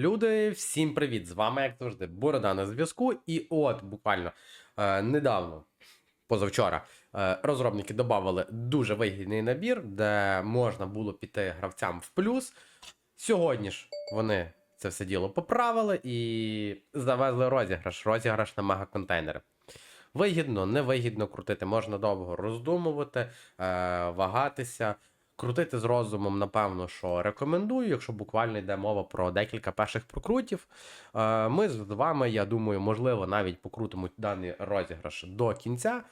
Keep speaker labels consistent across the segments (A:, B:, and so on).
A: Люди, всім привіт! З вами, як завжди, Борода на зв'язку. І от буквально е, недавно, позавчора, е, розробники додали дуже вигідний набір, де можна було піти гравцям в плюс. Сьогодні ж вони це все діло поправили і завезли розіграш. Розіграш на мегаконтейнери. Вигідно, невигідно крутити, можна довго роздумувати, е, вагатися. Крутити з розумом, напевно, що рекомендую, якщо буквально йде мова про декілька перших прокрутів. Е, Ми з вами, я думаю, можливо, навіть покрутимо даний розіграш до кінця.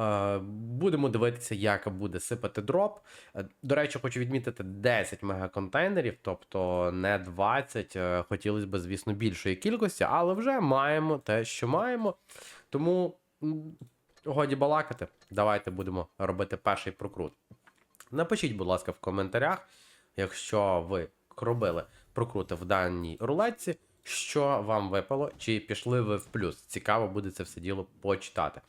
A: Е, Будемо дивитися, як буде сипати дроп. Е, До речі, хочу відмітити 10 мегаконтейнерів, тобто не 20. Е, Хотілося б, звісно, більшої кількості, але вже маємо те, що маємо. Тому годі балакати. Давайте будемо робити перший прокрут. Напишіть, будь ласка, в коментарях, якщо ви робили прокрути в даній рулетці, що вам випало, чи пішли ви в плюс. Цікаво буде це все діло почитати.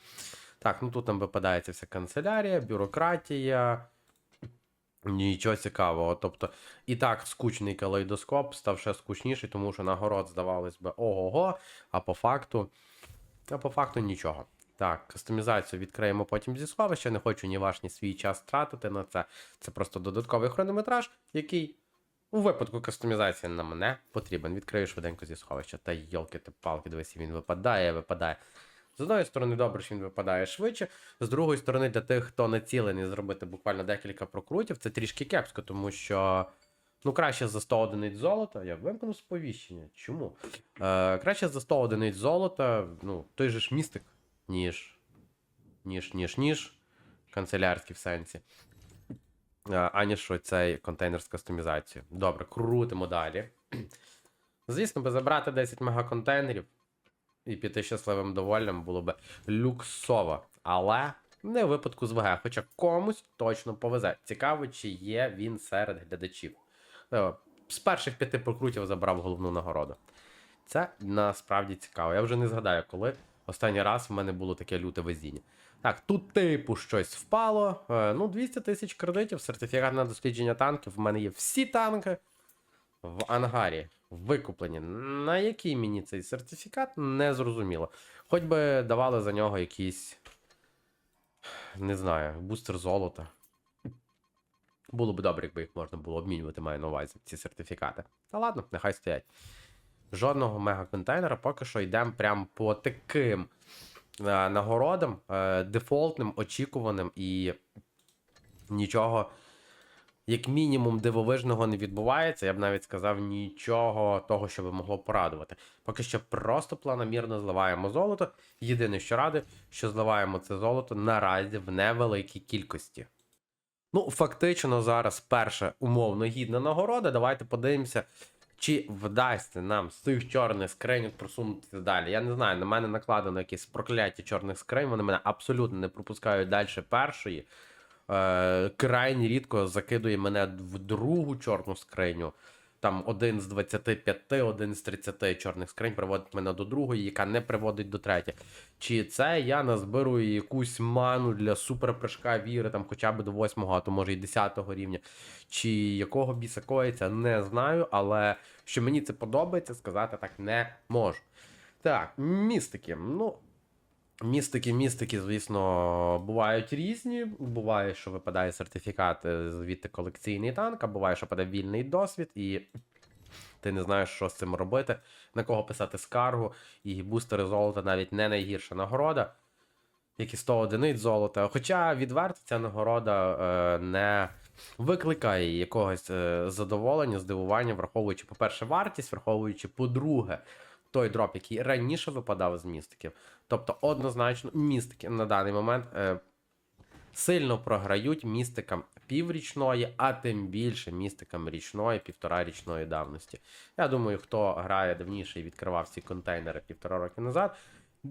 A: Так, ну тут нам випадає ця вся канцелярія, бюрократія. Нічого цікавого. Тобто, і так скучний калейдоскоп став ще скучніший, тому що нагород, здавалось би, ого-го, а по факту. А по факту нічого. Так, кастомізацію відкриємо потім зі сховища. Не хочу ні ваш, ні свій час тратити на це. Це просто додатковий хронометраж, який у випадку кастомізації нам не потрібен. Відкрию швиденько зі сховища. Та йолки та палки, дивись, він випадає, випадає. З одної сторони, добре, що він випадає швидше. З другої сторони, для тих, хто націлений зробити буквально декілька прокрутів, це трішки кепсько, тому що. Ну, краще за 100 одиниць золота. Я вимкну сповіщення. Чому? Е, краще за 100 одиниць золота, ну, той же ж містик, ніж. Ніж, ніж, ніж. Канцелярський в сенсі. Аніж що цей контейнер з кастомізацією. Добре, крутимо далі. Звісно, би забрати 10 мегаконтейнерів і піти щасливим довольним було б люксово. Але не в випадку з ВГ, хоча комусь точно повезе. Цікаво, чи є він серед глядачів. Е, З перших п'яти прокрутів забрав головну нагороду. Це насправді цікаво. Я вже не згадаю, коли останній раз в мене було таке люте везіння. Так, тут типу щось впало. Е, Ну, 200 тисяч кредитів, сертифікат на дослідження танків. В мене є всі танки в ангарі викуплені. На який мені цей сертифікат, не зрозуміло. Хоч би давали за нього якийсь. Не знаю, бустер золота. Було б добре, якби їх можна було обмінювати, маю на увазі, ці сертифікати. Та ладно, нехай стоять. Жодного мегаконтейнера, поки що йдемо прям по таким е, нагородам, е, дефолтним, очікуваним і нічого, як мінімум, дивовижного не відбувається. Я б навіть сказав, нічого того, що би могло порадувати. Поки що просто планомірно зливаємо золото. Єдине, що ради, що зливаємо це золото наразі в невеликій кількості. Ну, фактично, зараз перша умовно гідна нагорода. Давайте подивимося, чи вдасться нам з цих чорних скринь просунутися далі. Я не знаю, на мене накладено якесь прокляття чорних скринь, вони мене абсолютно не пропускають далі першої. Е, крайні рідко закидує мене в другу чорну скриню. Там один з 25, один з 30 чорних скринь приводить мене до другої, яка не приводить до третьої. Чи це я назбирую якусь ману для суперпрыжка віри, там хоча б до 8, а то може і 10 рівня. Чи якого біса коїться, не знаю, але що мені це подобається, сказати так не можу. Так, містики. Ну, Містики, містики, звісно, бувають різні. Буває, що випадає сертифікат е, звідти колекційний танк, а буває, що падає вільний досвід, і ти не знаєш, що з цим робити, на кого писати скаргу, і бустери золота навіть не найгірша нагорода, як і 100 одиниць золота. Хоча відверто ця нагорода е, не викликає якогось е, задоволення, здивування, враховуючи, по-перше, вартість, враховуючи, по-друге, той дроп, який раніше випадав з містиків. Тобто, однозначно, містики на даний момент е, сильно програють містикам піврічної, а тим більше містикам річної, півторарічної давності. Я думаю, хто грає давніше і відкривав ці контейнери півтора роки назад,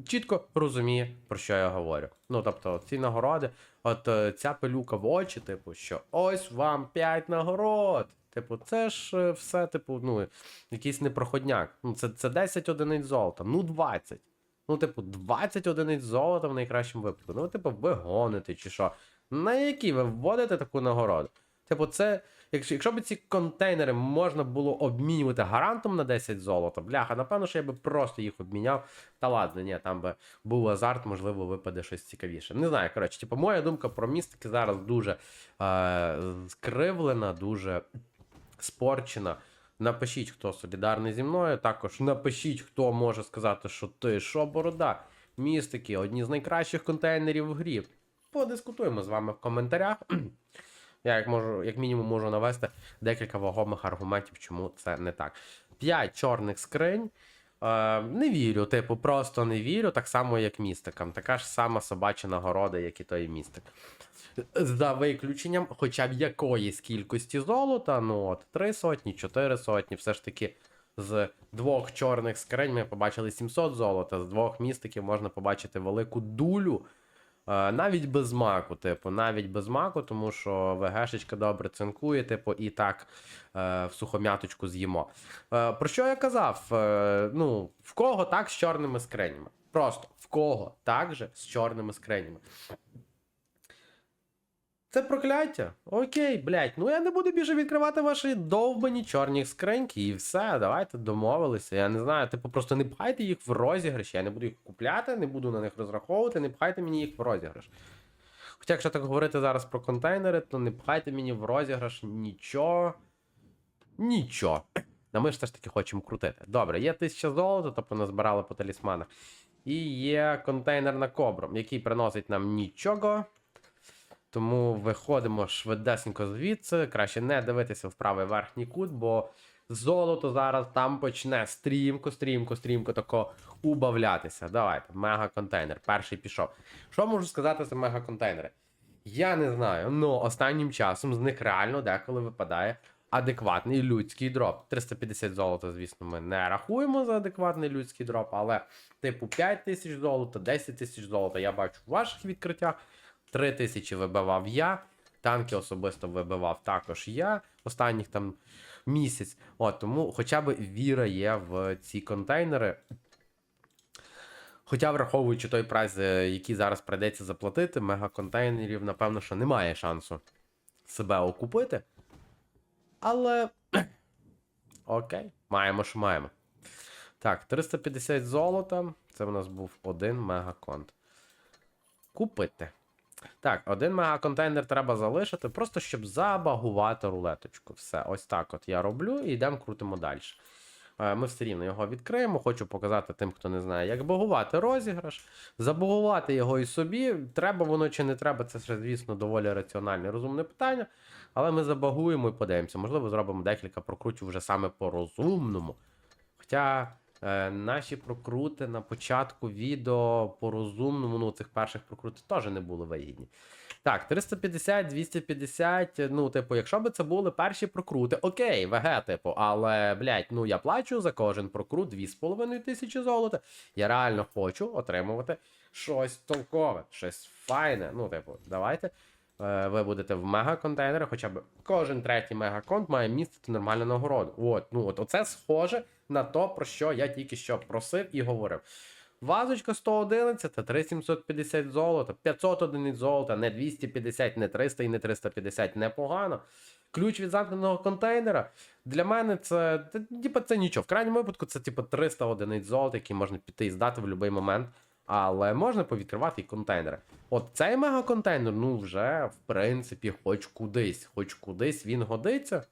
A: чітко розуміє, про що я говорю. Ну, тобто, ці нагороди, от е, ця пилюка в очі, типу, що ось вам 5 нагород. Типу, це ж е, все, типу, ну, якийсь непроходняк. Ну, це, це 10 одиниць золота, ну 20. Ну, типу, 20 одиниць золота в найкращому випадку. Ну, типу, ви гоните чи що. На які ви вводите таку нагороду? Типу, це якщо, якщо б ці контейнери можна було обмінювати гарантом на 10 золота, бляха, напевно, що я би просто їх обміняв. Та ладно, ні, там би був азарт, можливо, випаде щось цікавіше. Не знаю, коротше, типу, моя думка про містики зараз дуже е, скривлена, дуже спорчена. Напишіть, хто солідарний зі мною. Також напишіть, хто може сказати, що ти що борода. Містики, одні з найкращих контейнерів в грі. Подискутуємо з вами в коментарях. Я як можу, як мінімум, можу навести декілька вагомих аргументів, чому це не так. П'ять чорних скринь. Е, не вірю, типу, просто не вірю, так само, як містикам. Така ж сама собача нагорода, як і той містик. За виключенням хоча б якоїсь кількості золота, ну от, три сотні, чотири сотні, все ж таки. З двох чорних скринь ми побачили 700 золота, з двох містиків можна побачити велику дулю. Е, навіть без маку, типу, навіть без маку, тому що ВГшечка добре цинкує, типу, і так е, в сухом'яточку з'їмо. Е, про що я казав? Ну, в кого так з чорними скринями? Просто в кого так же з чорними скринями? Це прокляття? Окей, блядь, ну я не буду більше відкривати ваші довбані чорні скриньки і все, давайте домовилися. Я не знаю, типу, просто не пхайте їх в розіграш. Я не буду їх купляти, не буду на них розраховувати, не пхайте мені їх в розіграш. Хоча, якщо так говорити зараз про контейнери, то не пхайте мені в розіграш нічого. Нічого. А ми ж все ж таки хочемо крутити. Добре, є 1000 золота, тобто назбирали по талісманах. І є контейнер на кобру, який приносить нам нічого. Тому виходимо швидесенько звідси. Краще не дивитися в правий верхній кут, бо золото зараз там почне стрімко, стрімко, стрімко тако убавлятися. Давайте, мега-контейнер. Перший пішов. Що можу сказати за мега-контейнери? Я не знаю, ну останнім часом з них реально деколи випадає адекватний людський дроп. 350 золота, звісно, ми не рахуємо за адекватний людський дроп, але, типу, 5 тисяч золота, 10 тисяч золота я бачу в ваших відкриттях. 3 тисячі вибивав я. Танки особисто вибивав також я останніх там місяць. От, тому хоча б віра є в ці контейнери. Хоча, враховуючи той прайс, е, який зараз прийдеться заплатити, мегаконтейнерів, напевно, що немає шансу себе окупити. Але. Окей, маємо, що маємо. Так, 350 золота. Це в нас був один мегаконт. Купити. Так, один мегаконтейнер треба залишити, просто щоб забагувати рулеточку. Все, ось так от я роблю і йдемо крутимо далі. Е, Ми все рівно його відкриємо. Хочу показати тим, хто не знає, як багувати розіграш. Забагувати його і собі. Треба воно чи не треба, це звісно, доволі раціональне розумне питання. Але ми забагуємо і подивимося. Можливо, зробимо декілька прокрутів вже саме по розумному. Хоча е, наші прокрути на початку відео по розумному, ну цих перших прокрутів теж не були вигідні. Так, 350, 250, ну, типу, якщо б це були перші прокрути, окей, ВГ, типу, але, блядь, ну я плачу за кожен прокрут 2,5 тисячі золота. Я реально хочу отримувати щось толкове, щось файне. Ну, типу, давайте. е, Ви будете в мегаконтейнері, хоча б кожен третій мегаконт має містити нормальну нагороду. От, ну от оце схоже на то, про що я тільки що просив і говорив. Вазочка 111 та 3750 золота, 500 одиниць золота, не 250, не 300 і не 350, непогано. Ключ від замкненого контейнера. Для мене це, типу, це нічого. В крайньому випадку це типу 300 одиниць золота, які можна піти і здати в будь-який момент. Але можна повідкривати і контейнери. От цей мегаконтейнер, ну вже в принципі, хоч кудись, хоч кудись він годиться.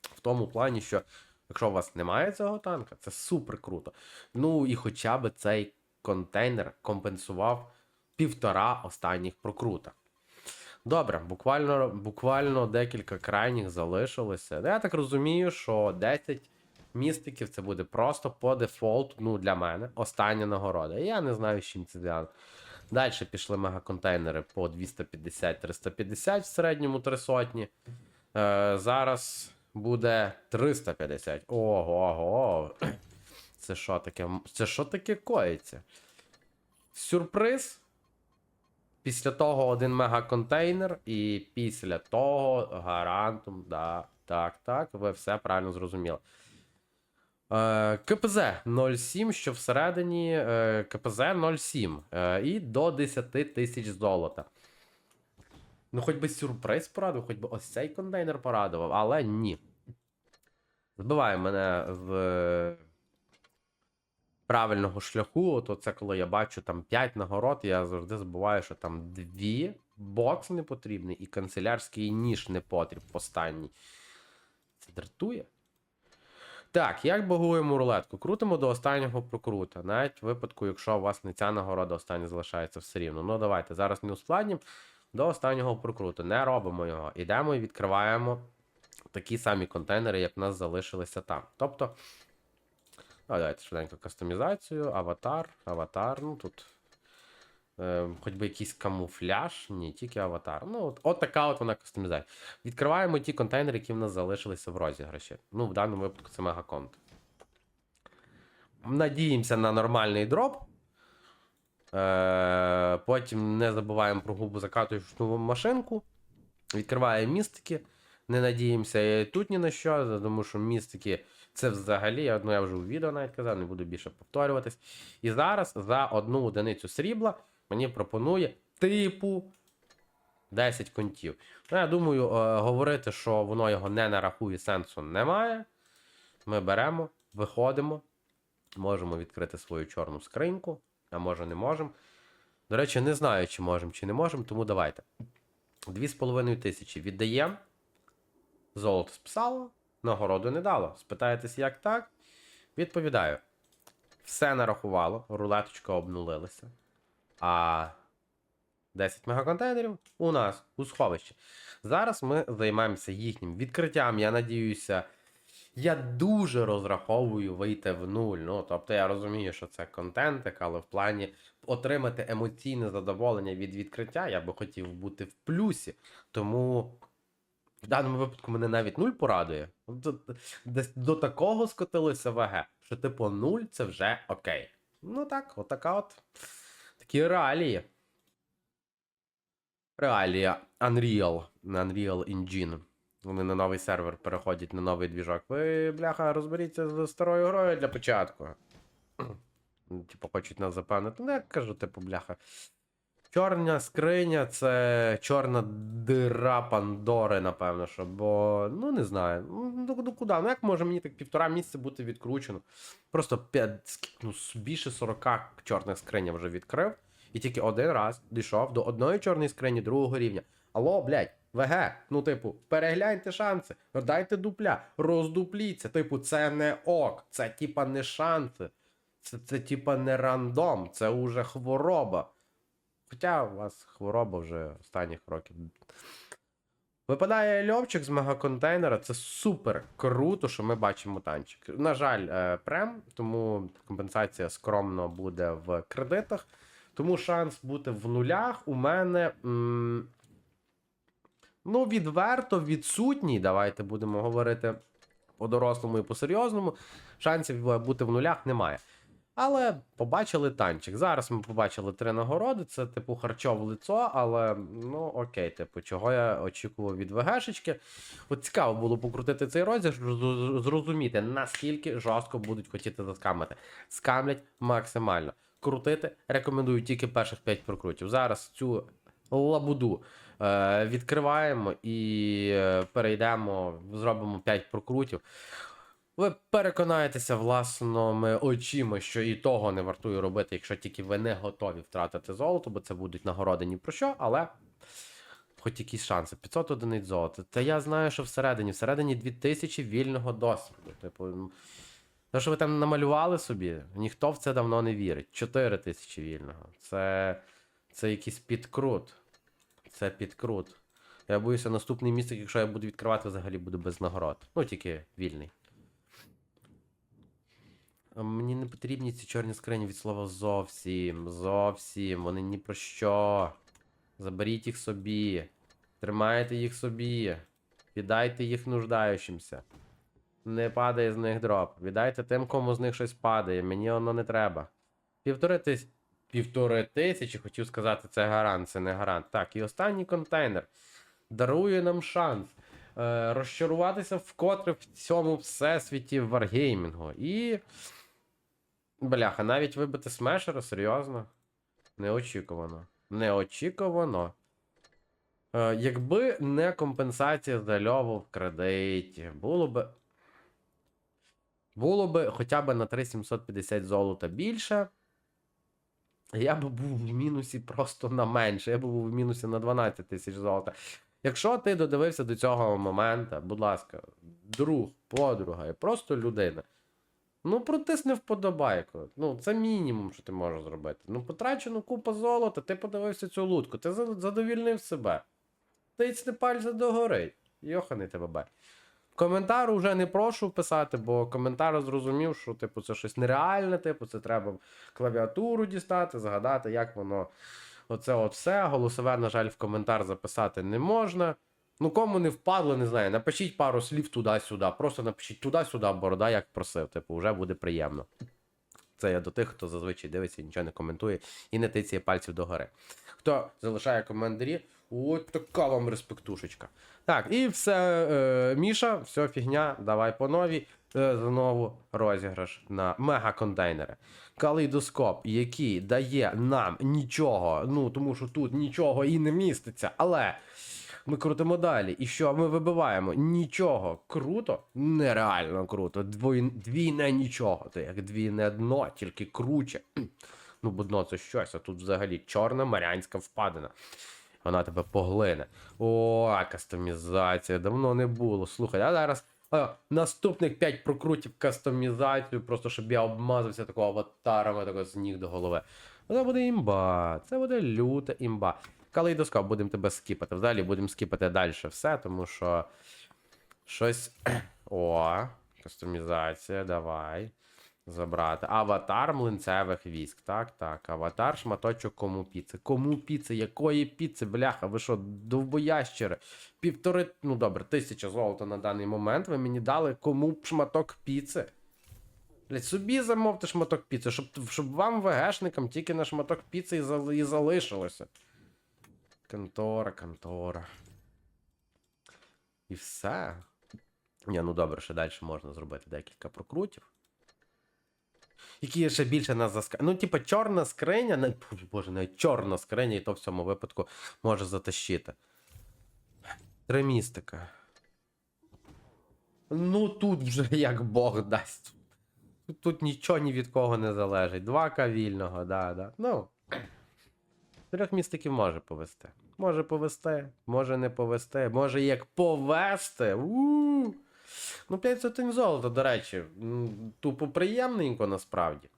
A: В тому плані, що якщо у вас немає цього танка, це супер круто. Ну і хоча б цей контейнер компенсував півтора останніх прокрута. Добре, буквально, буквально декілька крайніх залишилося. Я так розумію, що 10 містиків це буде просто по дефолту, ну для мене, остання нагорода. Я не знаю, з чим це зв'язано. Далі пішли мегаконтейнери по 250-350 в середньому 3 сотні. Е, зараз буде 350. Ого, ого. Це що таке? Це що таке коїться? Сюрприз. Після того один мегаконтейнер, і після того гарантум. Да, так, так, ви все правильно зрозуміли. Е, КПЗ 0,7, що всередині е, КПЗ 0,7 е, і до 10 тисяч золота. Ну, хоч би сюрприз порадував, хоч би ось цей контейнер порадував, але ні. Збиває мене з е, правильного шляху. От це коли я бачу там 5 нагород, я завжди забуваю, що там дві бокс не потрібний і канцелярський ніж не потріб останній. Це дратує. Так, як багуємо рулетку? Крутимо до останнього прокрута. Навіть в випадку, якщо у вас не ця нагорода остання залишається все рівно. Ну давайте, зараз не ускладнім. До останнього прокруту. Не робимо його. Ідемо і відкриваємо такі самі контейнери, як в нас залишилися там. Тобто, давайте швиденько кастомізацію, аватар, аватар, ну тут. Е, хоч би якийсь камуфляж, ні, тільки аватар. Ну, от, от така от вона кастомізація. Відкриваємо ті контейнери, які в нас залишилися в розіграші. Ну, в даному випадку це мегаконт. Надіємося на нормальний дроп. Е, потім не забуваємо про губу закатуючу машинку. Відкриваємо містики. Не надіємося і тут ні на що, тому що містики це взагалі, ну я вже у відео навіть казав, не буду більше повторюватись. І зараз за одну одиницю срібла мені пропонує типу 10 контів. Ну, я думаю, е, говорити, що воно його не нарахує, сенсу немає. Ми беремо, виходимо, можемо відкрити свою чорну скриньку, а може не можемо. До речі, не знаю, чи можемо, чи не можемо, тому давайте. 2,5 тисячі віддаємо. Золото списало, нагороду не дало. Спитаєтесь, як так? Відповідаю. Все нарахувало, рулеточка обнулилася. А 10 мегаконтейнерів у нас у сховищі. Зараз ми займаємося їхнім відкриттям. Я надіюся, я дуже розраховую вийти в нуль. Ну, тобто я розумію, що це контентик, але в плані отримати емоційне задоволення від відкриття, я би хотів бути в плюсі. Тому в даному випадку мене навіть нуль порадує. До, до такого скотилося ВГ, що типу нуль це вже окей. Ну так, отака от. Такі реалії. Реалія Unreal Unreal Engine. Вони на новий сервер переходять на новий двіжок. Ви, бляха, розберіться з старою грою для початку. Типу, хочуть нас запевнити. Ну, я кажу, типу, бляха. Чорна скриня це чорна дира Пандори, напевно, що, бо, ну не знаю. Ну, ну, куди? Ну як може мені так півтора місяця бути відкручено? Просто 5, ну, більше 40 чорних скринь вже відкрив, і тільки один раз дійшов до одної чорної скрині другого рівня. Алло, блядь, ВГ, ну, типу, перегляньте шанси, дайте дупля, роздупліться. Типу, це не ок, це типа не шанси. Це, це типа не рандом, це уже хвороба. Хоча у вас хвороба вже останніх років. Випадає льовчик з мегаконтейнера. Це супер круто, що ми бачимо танчик. На жаль, е, прем, тому компенсація скромно буде в кредитах. Тому шанс бути в нулях у мене. м, Ну, відверто відсутній. Давайте будемо говорити по-дорослому і по-серйозному. Шансів е, бути в нулях немає. Але побачили танчик. Зараз ми побачили три нагороди. Це, типу, харчове лицо, але ну окей, типу, чого я очікував від ВГшечки. От цікаво було покрутити цей розіграш, зрозу- зрозуміти, наскільки жорстко будуть хотіти заскамити. Скамлять максимально. Крутити рекомендую тільки перших 5 прокрутів. Зараз цю лабуду відкриваємо і е, перейдемо, зробимо 5 прокрутів. Ви переконаєтеся власними очима, що і того не вартує робити, якщо тільки ви не готові втратити золото, бо це будуть нагороди ні про що, але хоч якісь шанси. 500 одиниць золота. Та я знаю, що всередині, всередині 2000 вільного досвіду. Типу, те, що ви там намалювали собі, ніхто в це давно не вірить. 4 тисячі вільного. Це, це якийсь підкрут. Це підкрут. Я боюся, наступний місяць, якщо я буду відкривати, взагалі буду без нагород. Ну, тільки вільний. Мені не потрібні ці чорні скрині від слова зовсім. Зовсім. Вони ні про що. Заберіть їх собі. Тримайте їх собі. Віддайте їх нуждаючимся. Не падає з них дроп. Віддайте тим, кому з них щось падає. Мені воно не треба. Півтори тисячі. Півтори тисячі, хотів сказати, це гарант, це не гарант. Так, і останній контейнер дарує нам шанс е, розчаруватися вкотре в цьому всесвіті варгеймінгу. І. Бляха, навіть вибити смешера, серйозно. Неочікувано. Неочікувано. Е, якби не компенсація за льову в кредиті, було би. Було би хоча б на 3750 золота більше. Я би був в мінусі просто на менше. Я би був в мінусі на 12 тисяч золота. Якщо ти додивився до цього моменту, будь ласка, друг, подруга і просто людина. Ну, протисни вподобайку. Ну, це мінімум, що ти можеш зробити. Ну, потрачено купа золота, ти подивився цю лутку, ти задовільнив себе. Тицьни пальця догори. Йоханий тебе бе. Коментар уже не прошу писати, бо коментар зрозумів, що типу це щось нереальне, типу, це треба клавіатуру дістати, згадати, як воно. Оце от все. Голосове, на жаль, в коментар записати не можна. Ну, кому не впадло, не знаю. Напишіть пару слів туди-сюди. Просто напишіть туди-сюди, борода, як просив. Типу, вже буде приємно. Це я до тих, хто зазвичай дивиться, нічого не коментує і не тицяє пальців догори. Хто залишає коментарі, от така вам респектушечка. Так, і все, е, Міша, все фігня, давай по новій. Е, знову розіграш на мегаконтейнери. Калейдоскоп, який дає нам нічого, ну тому що тут нічого і не міститься, але ми крутимо далі. І що ми вибиваємо? Нічого. Круто? Нереально круто. Двой... Двійне нічого. Це як двійне дно, тільки круче. Ну, бо дно це щось, а тут взагалі чорна марянська впадина. Вона тебе поглине. О, кастомізація. Давно не було. Слухай, а зараз а, наступних 5 прокрутів кастомізацію, просто щоб я обмазався такого аватарами, такого з ніг до голови. Це буде імба. Це буде люта імба. Калейдоскоп, будемо тебе скіпати. Взагалі будемо скіпати далі все, тому що щось. О, кастомізація, давай. Забрати. Аватар млинцевих військ. Так, так. Аватар, шматочок кому піци. Кому піци? Якої піци, бляха? Ви що, довбоящери? Півтори, ну добре, тисяча золота на даний момент. Ви мені дали кому шматок піци. Блять, собі замовте шматок піци, щоб, щоб вам ВГшникам тільки на шматок піци і, зал- і залишилося. Контора, контора. І все. Ні, ну добре, ще далі можна зробити декілька прокрутів. Які ще більше нас заска... Ну, типа, чорна скриня, не... Боже, навіть чорна скриня, і то в цьому випадку може затащити. Три містика. Ну, тут вже як Бог дасть. Тут, тут нічого ні від кого не залежить. Два кавільного, да, да. Ну. Трьох містиків може повести. Може повести, може не повести, може як повести. у Ну, 5 сотень золота, до речі, тупо приємненько насправді.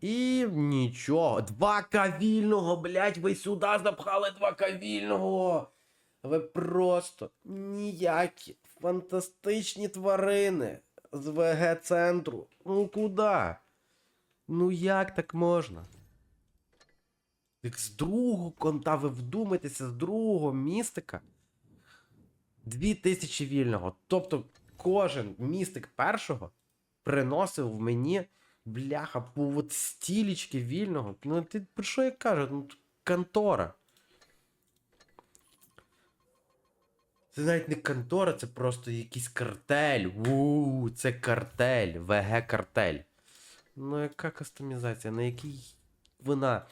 A: І нічого. Два кавільного, блять, ви сюди запхали два кавільного. Ви просто ніякі фантастичні тварини з ВГ-центру. Ну куди? Ну як так можна? Як з другого конта ви вдумайтеся, з другого містика. Дві тисячі вільного. Тобто кожен містик першого приносив мені бляха по от стілічки вільного. Ну ти про що я кажу? Ну контора. Це навіть не контора, це просто якийсь картель. Уу, це картель, ВГ-картель. Ну, яка кастомізація, на якій вона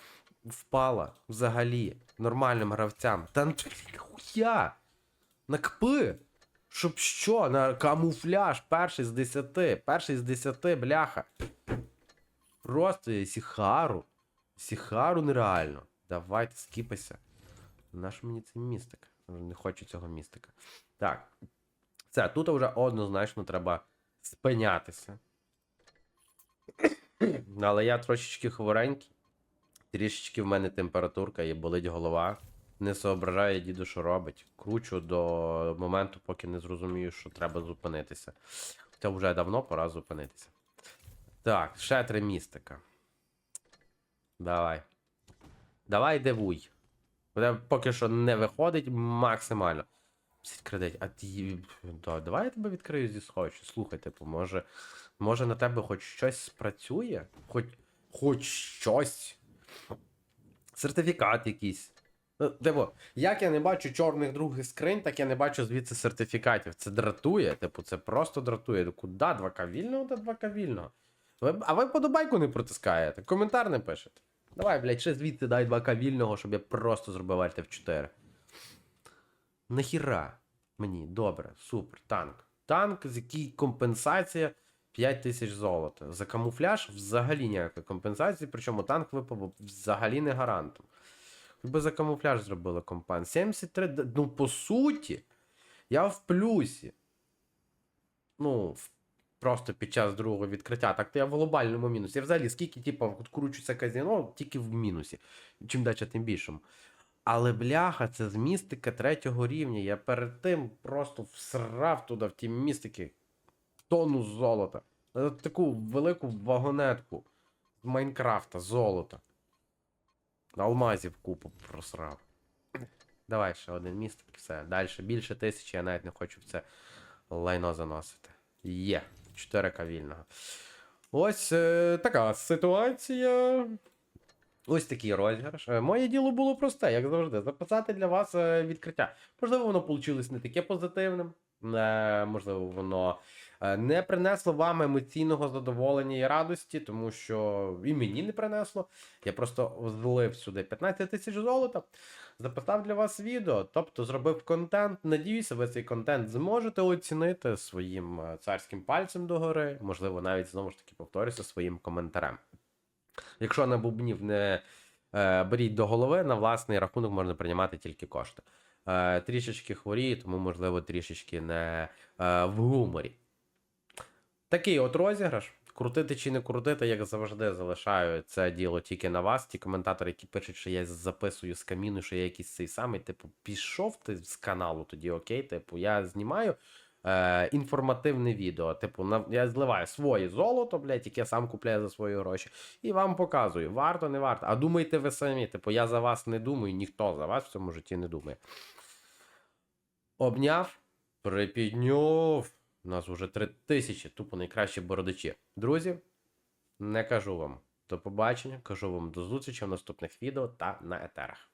A: впала взагалі нормальним гравцям? Та ну, хуя! На КП! Щоб що? На камуфляж перший з 10. Перший з 10, бляха. Просто Сіхару. Сіхару нереально. Давайте скіпайся. Наш мені цей містик? Не хочу цього містика. Так. Це, тут вже однозначно треба спинятися. Але я трошечки хворенький. Трішечки в мене температурка і болить голова. Не соображає діду, що робить. Кручу до моменту, поки не зрозумію, що треба зупинитися. Хоча вже давно пора зупинитися. Так, ще три містика. Давай. Давай дивуй. Поки що не виходить максимально. 50 кредит, а ти. Да, давай я тебе відкрию зі схочу. Слухай, типу, може. Може на тебе хоч щось спрацює? Хоч. Хоч щось. Сертифікат якийсь. Ну, Типу, як я не бачу чорних других скринь, так я не бачу звідси сертифікатів. Це дратує, типу, це просто дратує. Куди 2К вільного та 2К вільного? А ви подобайку не протискаєте, коментар не пишете. Давай, блядь, ще звідти дай 2К вільного, щоб я просто зробив Альт F4. Нахіра мені, добре, супер, танк. Танк, з який компенсація 5 тисяч золота. За камуфляж взагалі ніякої компенсації, причому танк випав взагалі не гарантом. Якби за камуфляж зробили компан. 73, ну по суті, я в плюсі. Ну, просто під час другого відкриття. Так то я в глобальному мінусі. Я взагалі скільки, типу, кручуся казіно, тільки в мінусі. Чим далі, тим більшому. Але бляха, це з містика третього рівня. Я перед тим просто всрав туди, в ті містики, тонну золота. Е, Таку велику вагонетку з Майнкрафта, золота. Алмазів купу просрав. Давай ще один містик, все. Далі більше тисячі, я навіть не хочу в це лайно заносити. Є. 4К вільного. Ось е, така ситуація. Ось такий розіграш. Е, Моє діло було просте, як завжди, записати для вас е, відкриття. Можливо, воно вийшло не таке позитивним. Е, можливо, воно не принесло вам емоційного задоволення і радості, тому що і мені не принесло. Я просто злив сюди 15 тисяч золота, записав для вас відео, тобто зробив контент. Надіюся, ви цей контент зможете оцінити своїм е, царським пальцем догори, можливо, навіть знову ж таки повторюся своїм коментарем. Якщо на бубнів не е, беріть до голови, на власний рахунок можна приймати тільки кошти. Е, трішечки хворію, тому, можливо, трішечки не е, в гуморі. Такий от розіграш. Крутити чи не крутити, як завжди, залишаю це діло тільки на вас. Ті коментатори, які пишуть, що я записую з каміну, що я якийсь цей самий, типу, пішов ти з каналу, тоді окей, типу, я знімаю е, інформативне відео. Типу, на, я зливаю своє золото, блядь, яке я сам купляю за свої гроші, і вам показую, варто, не варто. А думайте ви самі, типу, я за вас не думаю, ніхто за вас в цьому житті не думає. Обняв, припідняв. У нас вже три тисячі, тупо найкращі бородачі. Друзі, не кажу вам до побачення, кажу вам до зустрічі в наступних відео та на етерах.